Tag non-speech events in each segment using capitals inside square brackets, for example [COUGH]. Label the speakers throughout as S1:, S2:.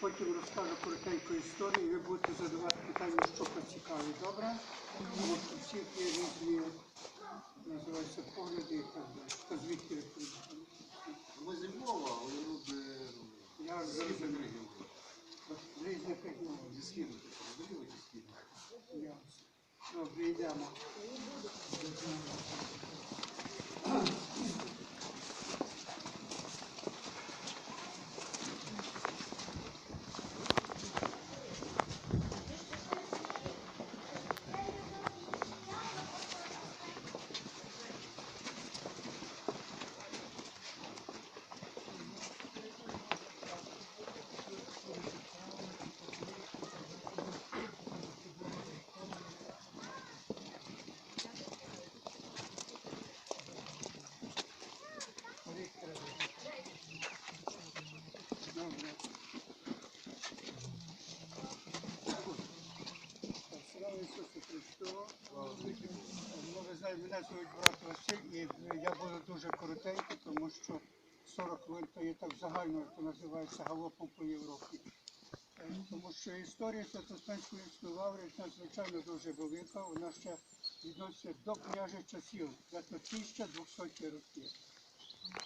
S1: Потім розкажу коротеньку історію, і ви будете задавати питання, що поцікавить, добре? Тому що всіх є різні, називаються погляди і так далі. Хто звідки ви приїхали?
S2: Ми зі Львова, але люди
S1: Я
S2: з різних
S1: різних
S2: регіонів.
S1: з різних регіонів.
S2: Зі східних, розуміли, зі східних.
S1: Ясно. Добре, йдемо. Мене звуть брат Василь, і я буду дуже коротенький, тому що 40 хвилин то є так загально, як то називається галопом по Європі. Е, Тому що історія Святостанської лаври надзвичайно дуже велика, вона ще відноситься до княжих часів, до 1200 років.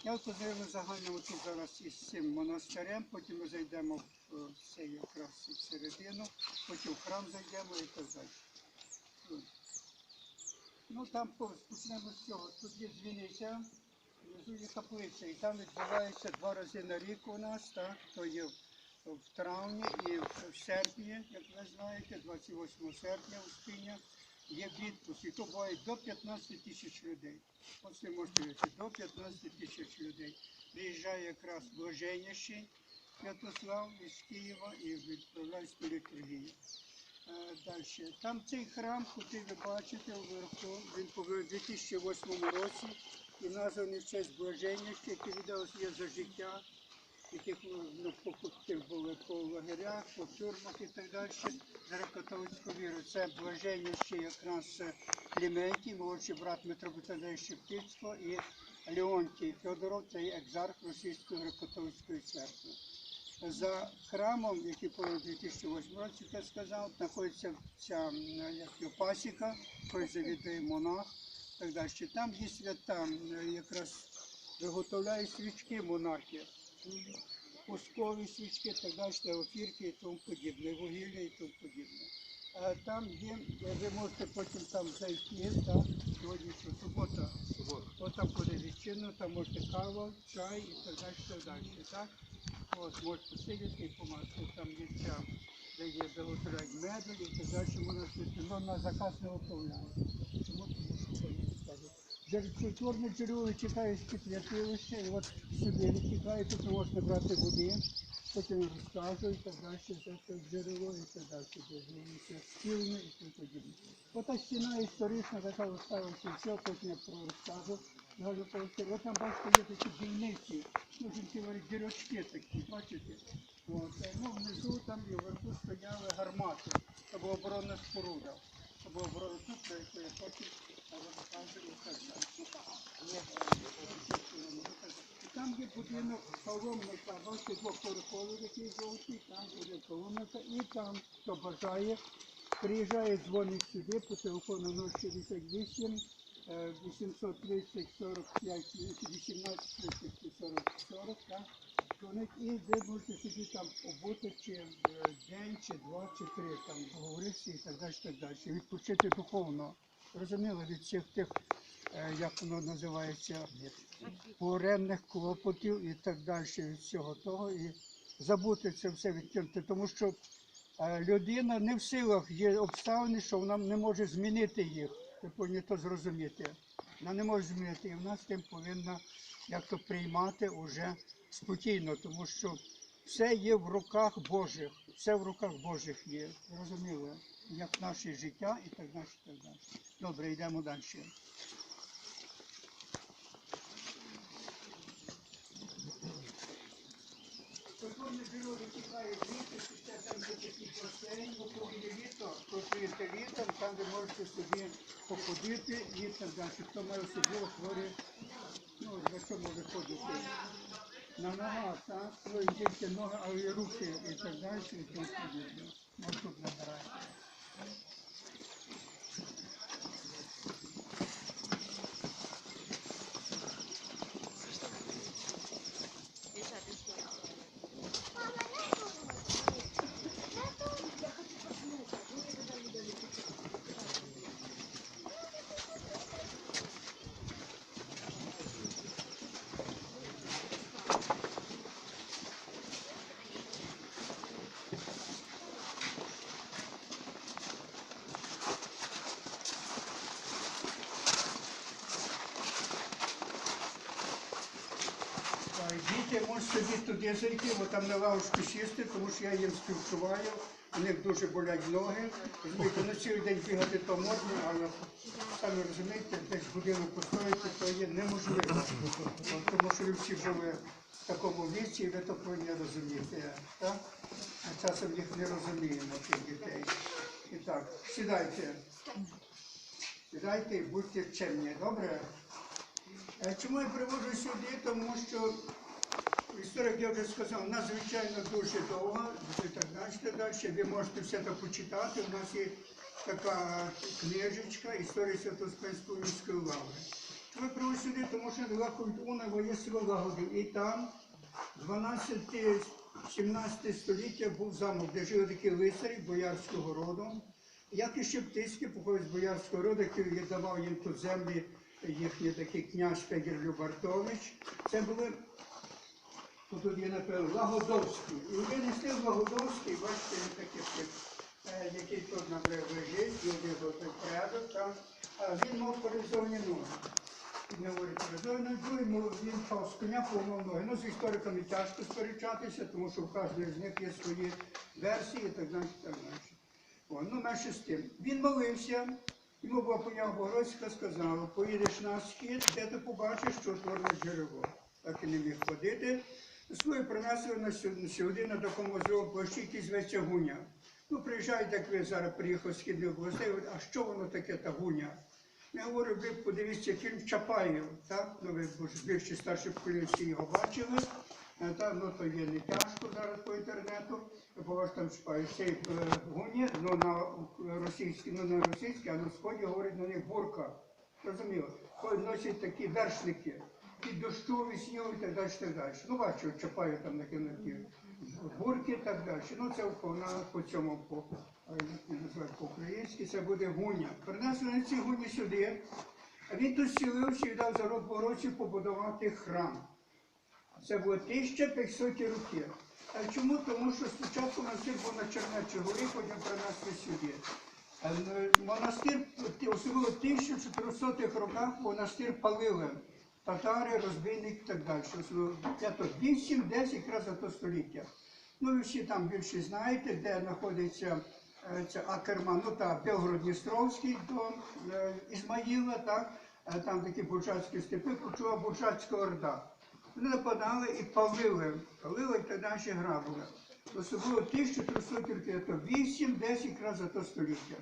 S1: Я познайомив загально тут зараз із цим монастирем, потім ми зайдемо в е, цей якраз всередину, потім в храм зайдемо і так далі. Ну там по- почнемо з цього. Тут є дзвіниця, внизу є каплиця, і там відбувається два рази на рік у нас, так, то є в, травні і в, серпні, як ви знаєте, 28 серпня у Спиня є відпуск, і то буває до 15 тисяч людей. Ось ви можете видіти, до 15 тисяч людей. Приїжджає якраз блаженніший Святослав із Києва і відправляється до літургії. Е, Далі. Там цей храм, який ви бачите вверху, він у 2008 році і названий в честь блаженніші, який віддав своє за життя, яких ну, тих були по лагерях, по тюрмах і так далі. За католицьку віру. Це блаженніші якраз е, Кліментій, молодший брат митрополита Шептицького і Леонтій Федоров, це екзарх Російської греко-католицької церкви. За храмом, який по 2008 році, я сказав, знаходиться ця як пасіка, якою завідує монах. Так далі. Там є свята, якраз виготовляють свічки монахи, пускові свічки, так далі, офірки і тому подібне, вугілля і тому подібне. А там є, ви можете потім там зайти, так, сьогодні що, субота, От там буде відчинено, там можете кава, чай і так далі, так далі, так? От, можете сидіти і помати, там ця, де є виготовляють мебель і так далі, можна сидіти, але на заказ не оформляє. Тому не. Джер- джерело чекає з святилище, і от сюди витікає, тут можна брати води, потім розкажу і так далі, за це джерело і так далі, де живуться стілми і тому подібне. Ота стіна історична, така осталася все, потім я про розкажу. Про це. От там бачите, є такі дільниці, ну, жінки говорять, дірочки такі, бачите? От, е, ну, внизу там і вверху стояли гармати, це була оборонна споруда. Це була оборонна я потім так далі. І Там є будинок паломника, бачите, двоповерховий такий жовтий, там буде паломника, і там, хто бажає, приїжджає, дзвонить сюди по телефону 068 е, 830 45 18 30 40 40, так? Дзвонить, і ви можете собі там побути чи е, день, чи два, чи три, там поговорити і так далі, так далі. Відпочити духовно. Розуміли, від всіх тих, е, як воно називається, буремних клопотів і так далі, від всього того. І забути це все відкинути, тому що е, людина не в силах є обставини, що вона не може змінити їх. Ви повинні то зрозуміти. Вона не може змінити, і вона з тим повинна як то приймати уже спокійно, тому що все є в руках Божих, все в руках Божих є. Розуміли? Як наше життя і так далі. так далі. Добре, йдемо далі. Культурне бюро витікає звідти, ще там є такий там ви можете собі походити і так далі. Хто має особливо хворі, ну, на що може ходити. на ногах, так? Ну, тільки ноги, а і руки і так далі, і тому подібне. Можуть тут набираєте. Так, Туди зайти, бо там на лавочку сісти, тому що я їм співчуваю. У них дуже болять ноги. Розумієте, на цілий день бігати то можна, але самі розумієте, десь годину постояти, то є неможливо. Тому що ви всі жили в такому віці, і ви то повинні розуміти. Так? А часом їх не розуміємо, цих дітей. І так, сідайте. Сідайте і будьте чемні, добре? Чому я приводжу сюди? Тому що історія, вже сказав, надзвичайно дуже довга, і так далі. Ви можете все це почитати. У нас є така книжечка Історія Свято-Успенської міської лаври. Я приводжу сюди? Тому що від Унова є Лагоди. І там 12-17 століття був замок, де жили такі лицарі боярського роду. Як і Шептицький, походить з боярського роду, який давав їм тут землі їхній такий князь Федір Любартович. Це були, ну, тут є напевно, Лагодовський. І вони несли в Лагодовський, бачите, він такий, е, який тут наприклад лежить, люди той порядок, там. Він мав паралізовані ноги. Ну, він впав з коня, поламав ноги. Ну, з істориками тяжко сперечатися, тому що в кожного з них є свої версії і так далі. Так далі. О, ну, менше з тим. Він молився, йому поняв Богородська сказала, поїдеш на схід, де ти побачиш, що утворне джерело. Так і не міг ходити. Свою принесли на сюди, на такому площі, який зветься Гуня. Ну, приїжджають, як ви зараз приїхав з східних областей, а що воно таке та Гуня? Я говорю, ви подивіться фільм Чапаєв, так? Ну, ви більші старші покоління його бачили. Е, Та, ну, то є не тяжко зараз по інтернету, бо вас там цей е, гуні, ну на російській, ну не російській, а на сході говорять на них бурка. Розуміло? Носять такі вершники під дощу, від снігу і так далі, так далі. Ну, бачу, Чапаєв там накинуті бурки і так далі. Ну, це по, на, по цьому, по, по-українськи, це буде гуня. Принесли ці гуні сюди, а він тут сілився і дав за році побудувати храм. Це було 1500 роки. А чому? Тому що спочатку монастир був на Чернечій горі, потім принесли сюди. Е, Монастир, особливо в 1400-х роках монастир палили татари, розбійник і так далі. Це то 8-10 якраз за то століття. Ну, ви всі там більше знаєте, де знаходиться це Акерман, ну та Белгород-Дністровський до е, Ізмаїла, так, е, там такі бурчатські степи, почула Бурчатська Орда. Вони нападали і палили, палили та наші грабили. Особливо 1308-10 разів за то століття.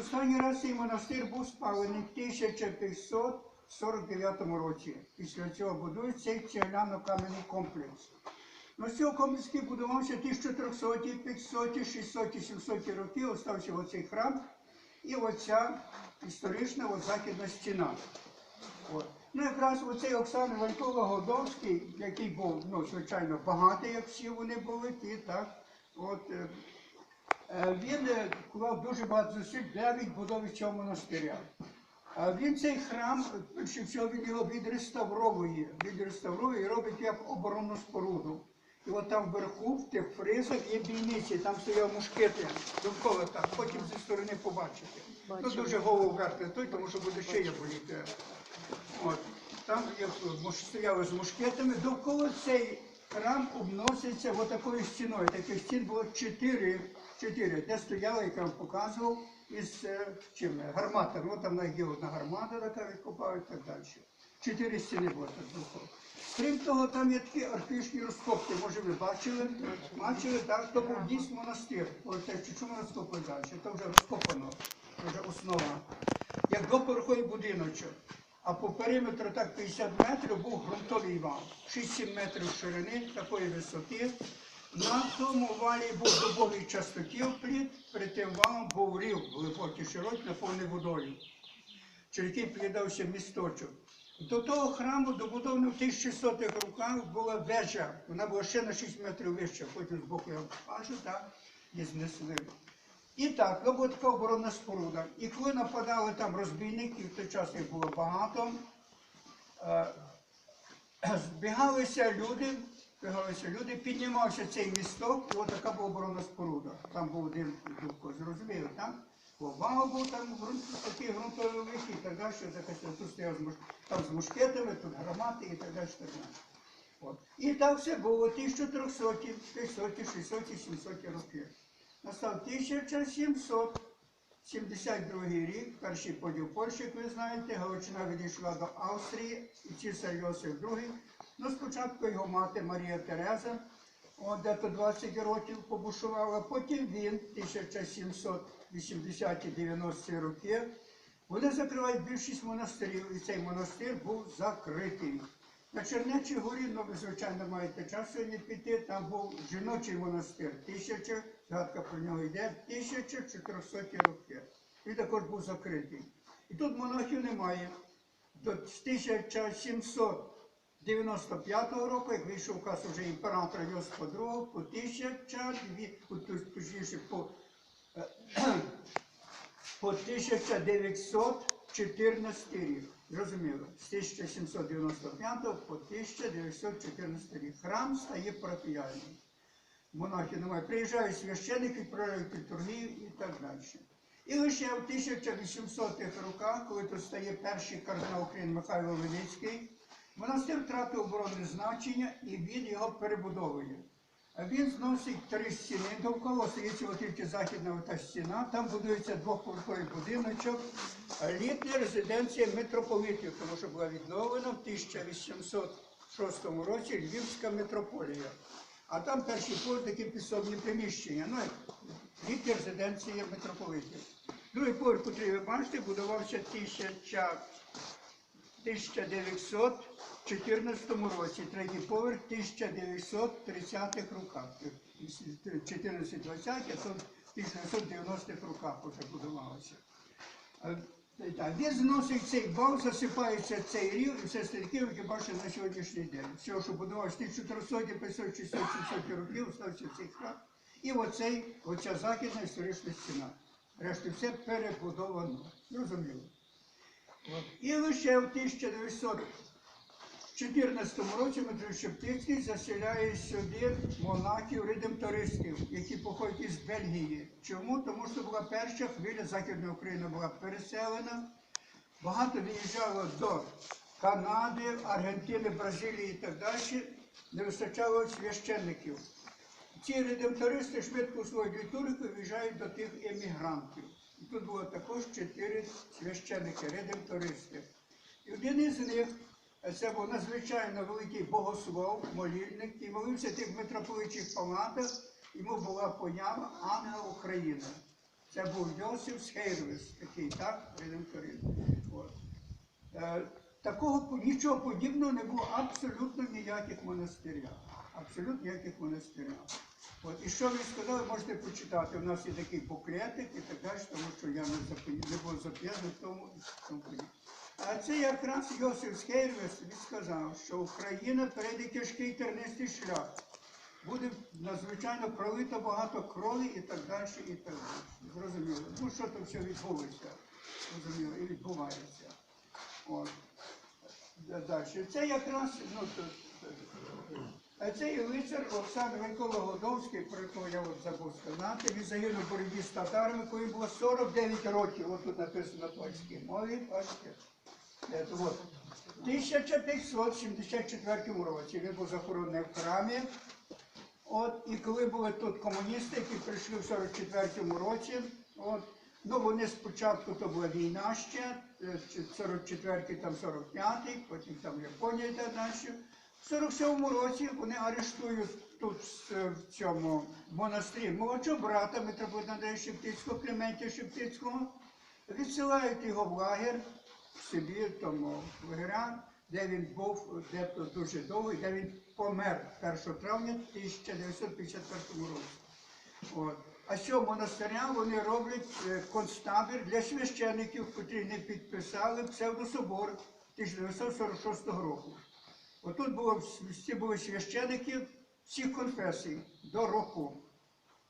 S1: Останній раз цей монастир був спалений 1500. 49-му році. Після цього будують цей цегляно-кам'яний комплекс. Ну, цього комплекс будувався 1300, 500, 600, 700 років, остався оцей храм і оця історична західна стіна. От. Ну, якраз оцей Оксан Вальтова Годовський, який був, ну, звичайно, багатий, як всі вони були, ті, так. От, е, е, він е, клав дуже багато зусиль для відбудови цього монастиря. А він цей храм, перше всього, він його відреставровує, відреставровує і робить як оборонну споруду. І от там вверху, в тих фризах є бійниці, там стояв мушкети довкола там, потім зі сторони побачите. Ну дуже голову вверх не той, тому що буде шия боліти. От. Там є, стояли з мушкетами, довкола цей храм обноситься отакою стіною. Таких стін було чотири, чотири де стояли, як я вам показував, із е, чим, гармата. Ну там є одна гармата, така відкопають і так далі. Чотири стіни було так. Крім того, там є такі археологічні розкопки, може ви бачили, бачили, так, то був дійсно монастир. Ось те, що чому розкопали далі, це вже розкопано, це вже основа. Як доповерховий будиночок. а по периметру так 50 метрів був ґрунтовий вал. 6-7 метрів ширини, такої висоти. На тому валі був дубовий частокіл плід, перед тим валом був рів глибокий, широкий, наповнений водою, через який придався місточок. До того храму добудовано в 1600-х роках була вежа. Вона була ще на 6 метрів вища, потім з боку я покажу, так, її знесли. І так, то була така оборонна споруда. І коли нападали там розбійники, в той час їх було багато, е, [CLEARS THROAT] збігалися люди, збігалися люди, піднімався цей місток, і така була оборонна споруда. Там був один дубко, зрозуміли, так? Вал був там ґрунт, такий ґрунтовий вихід і так далі, захистив. Тут стояв там з мушкетами, тут гармати і так далі. Так далі. От. І так все було 1300, 500, 600, 700 роки. Настав 1772 рік, перший поділ Польщі, як ви знаєте, Галичина відійшла до Австрії, і цісар Йосиф II. Ну, спочатку його мати Марія Тереза, от дето 20 років побушувала, потім він, 1780-90 роки, вони закривають більшість монастирів, і цей монастир був закритий. На Чернечій горі, ну ви звичайно маєте час сьогодні піти, там був жіночий монастир, тисяча, згадка про нього йде, 1400 роки. Він також був закритий. І тут монахів немає. До 1795 року, як вийшов указ уже імператора Йосипа II, по 1200, по- по [CLEARS THROAT] по 1914 рік. Зрозуміло, з 1795 по 1914 рік. Храм стає парафіяльним. Монахи немає. Приїжджають священники, відправляють літургію і так далі. І лише в 1800-х роках, коли тут стає перший кардинал України Михайло Велицький, монастир втратив оборонне значення і він його перебудовує. Він зносить три стіни довкола, стоїть тільки західна та стіна, там будується двохповерховий будиночок, літня резиденція митрополитів, тому що була відновлена в 1806 році Львівська митрополія. А там перші поверх такі підсобні приміщення, ну, літня резиденція митрополитів. Другий поверх, який ви бачите, будувався 1000 1914 році, третій поверх 1930-х роках. 14-20, а то в 1990-х роках вже будувалося. Е, Він зносить цей бал, засипається цей рів, і все стільки, як бачите на сьогоднішній день. Все, що будувалося 1400, 500, 600, 700 років, стався цей храм. І оцей, оця західна історична стіна. Решту все перебудовано. Зрозуміло. І лише в 1914 році Дмитро Шептицький заселяє сюди монахів редемтористів, які походять із Бельгії. Чому? Тому що була перша хвиля Західної України була переселена. Багато виїжджало до Канади, Аргентини, Бразилії і так далі. Не вистачало священників. Ці редемтористи швидко свою літургію виїжджають до тих емігрантів. Тут було також чотири священники, редемтористи. І один із них це був надзвичайно великий богослов, молільник, і молився в тих митрополичих палатах, йому була поява ангел України. Це був Йосиф Схейрвес, такий, так, редемторист. От. Е, Такого нічого подібного не було абсолютно ніяких монастирях. Абсолютно ніяких монастирях. От, і що ви сказали, можете почитати. У нас є такий буклетик і так далі, тому що я не, був зап'яний в тому в тому. А це якраз Йосиф він сказав, що Україна перейде тяжкий тернистий шлях. Буде надзвичайно пролито багато крові і так далі, і так далі. Зрозуміло. Ну що там все відбулося? Зрозуміло, і відбувається. От. Далі. Це якраз, ну, а цей лицар Олександр Микола Годовський, про якого я от забув сказати, він загинув в боротьбі з татарами, коли було 49 років. От тут написано на польській мові, бачите. Е. В 1574 році він був захоронений в храмі. От, і коли були тут комуністи, які прийшли в 44-му році, от, ну вони спочатку то була війна ще, е, 44-й, там 45-й, потім там Японія і так далі. В 47-му році вони арештують тут е, в цьому монастирі молодшого брата митрополита Андрея Шептицького, Клементія Шептицького, відсилають його в лагер, в Сибір, тому в Іграм, де він був дето дуже довго, де він помер 1 травня 1951 році. От. А що монастиря вони роблять е, концтабір для священиків, котрі не підписали псевдособор 1946 року. Отут було всі були священики всіх конфесій до року.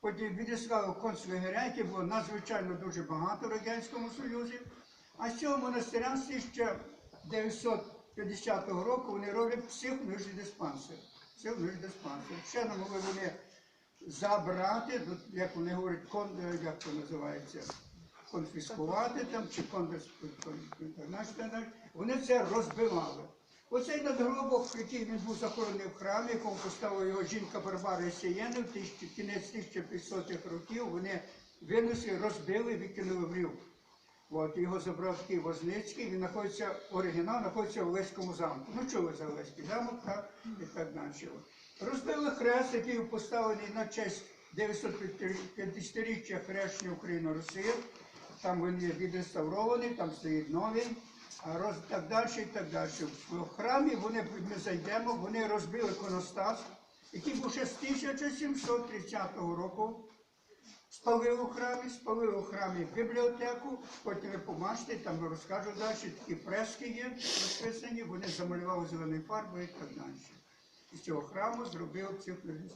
S1: Потім відіслали концлагеря, було надзвичайно дуже багато в Радянському Союзі. А з цього монастиря з 1950 року вони роблять психологічний диспансер. Диспансер. Ще не могли вони забрати, ну, як вони говорять, кон, е, як це називається, конфіскувати там чи кондес, кон- знаєш, та- та- вони це розбивали. Оцей надгробок, який він був захоронений в храмі, якому поставила його жінка Барбара Сієни в кінець 1500-х років, вони винесли, розбили, викинули в рів. От, його забрав такий Возницький, він знаходиться, оригінал знаходиться в Олеському замку. Ну чули за Олеський замок, так, і так далі. Розбили хрест, який поставлений на честь 950-річчя хрещення України Росії. Там він є відреставрований, там стоїть новий, роз, так далі, і так далі. В храмі вони, ми зайдемо, вони розбили іконостас, який був ще з 1730 року. Спалили у храмі, спалили у храмі бібліотеку, потім побачите, там розкажу далі, такі прески є розписані, вони замалювали зеленою фарбою і так далі. І з цього храму зробив психологічний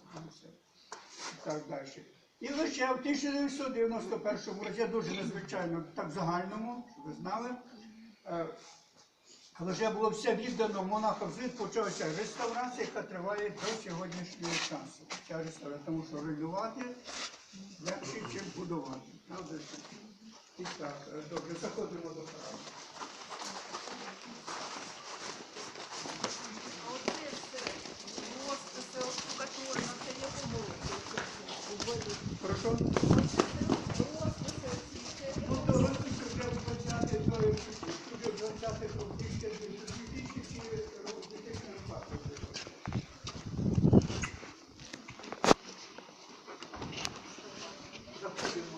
S1: і так далі. І лише в 1991 році, дуже незвичайно, так загальному, щоб ви знали, вже було все віддано монахам звід, почалася реставрація, яка триває до сьогоднішнього часу. Ця реставрація, тому що руйнувати легше, ніж будувати. І так, е, добре, заходимо до храму.
S3: А оце все розписи, от штукатурна, це якого року?
S1: Прошу.
S3: Розписи оці, це
S1: Ну, то розписи вже в 20 то є, вже в 20 років, ще 2000 років, 2005 Заходимо.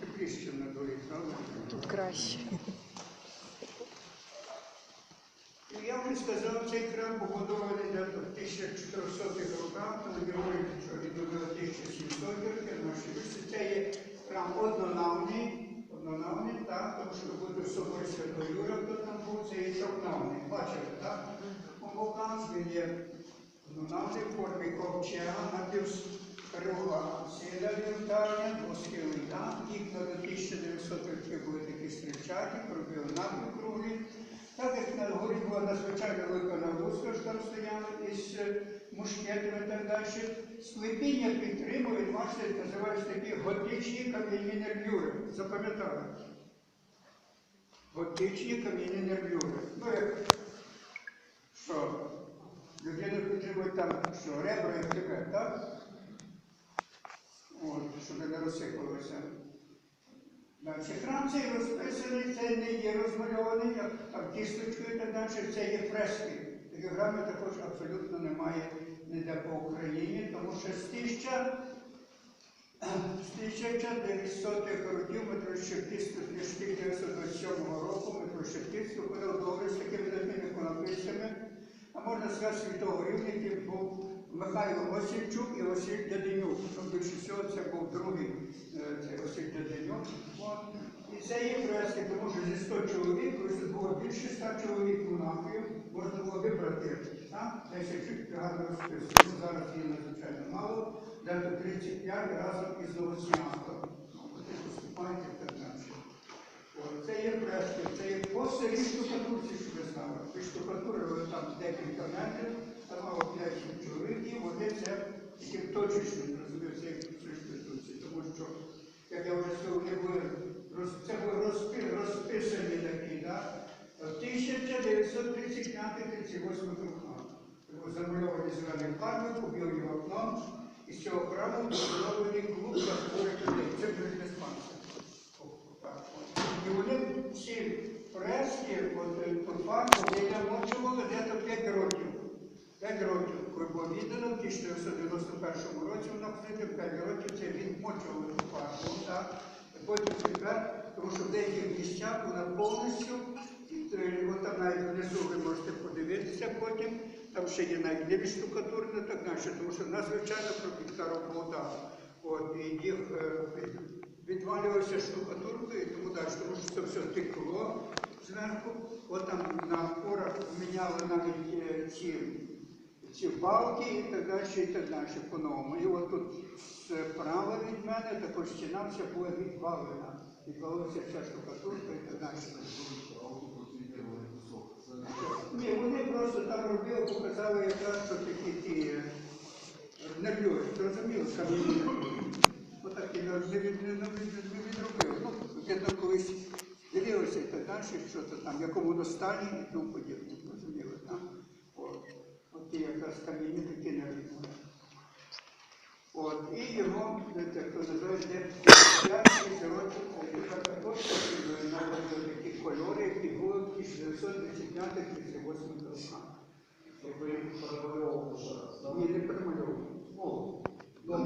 S1: Тепліше на дворі, правда?
S4: Тут краще.
S1: Я вам сказав, цей храм побудований в 1400-х роках, тому говорять, що він до 1700 років, вишці. Це є храм однонавний, однонавний, так, тому що буде в соборі Святого Юра, хто там був, це є трьохнавний. Бачите, так? Богдан, він є однонавний в формі ковчега, напівкруга вівтарня, двосхилий дах, вікна до 1900 років були такі стрічаті, пробили напівкруглі. Так як на горі була надзвичайно велика нагрузка, що там стояли із е, мушкетами і так далі. Склепіння підтримують, бачите, називаються такі готичні кам'яні нервюри. Запам'ятали? Готичні кам'яні нервюри. Ну, як що людина підтримує там, що ребра і хребет, так? Щоб не розсипалося. Храм цей розписаний, це не є розмальований, там кісточкою так далі, це є фрески. Таких храмів також абсолютно немає ніде по Україні, тому що з 1000 з 1900-х років Метрощепківську з 1927 року Метрощепківську ходив добре з такими видатними іконописцями, а можна сказати світового рівня, який був Михайло Осільчук і Василь Дяденюк. Ну, більше всього це був другий е, це Василь Дяденюк. І це є фрески, тому що зі 100 чоловік, було більше 100 чоловік монахів, можна було вибрати там, десь чуть гарно розписано. Ну, зараз її надзвичайно мало, де до 35 разом із так далі. Це є фрески, це є по селі штукатурці, що ви знали. Ви штукатурили там декілька метрів, мало 5 чоловік, і вони це тільки точечно як при штукатурці, тому що, як я вже сказав, вони були це були розпи, розписані такі, да? 1935-38 роках. Замальовані зеленим фарбою, побіл його окном, і з цього храму побудований клуб для хворих людей. Це диспансер. І вони всі фрески, е, по факту, вони намочували десь 5 років. 5 років, коли було віддано, в 1991 році вона вкрита 5 років, це відмочували по факту. Так? Потім тепер, тому що в деяких місцях вона повністю, от там навіть внизу ви можете подивитися потім, там ще є навіть не відштукатурено, так далі, тому що надзвичайно кропітка робота. От, і їх е, відвалювався штукатуркою і тому далі, тому що це все текло зверху. От там на опорах міняли навіть е, ці, ці балки і так далі, і так далі по-новому. І от тут справа від мене також стіна вся була відвалена. Відвалилася вся штукатурка і так далі. Ні, вони просто там робили, показали якраз, що такі ті е, нервьові, зрозуміло, камінні. Отак і не, не, від- не, не, від- не відробив. Ну, видно, колись дивилися і так далі, що то там, в якому воно стані і тому подібне, зрозуміло, так? От, от ті якраз камінні такі нерві. От, і його, так називають, де 5 років, тепер також е, такі кольори, які були в 1935-38 роках.
S2: Тобто їх перемальовували ще раз, так?
S1: Ні, не перемальовували.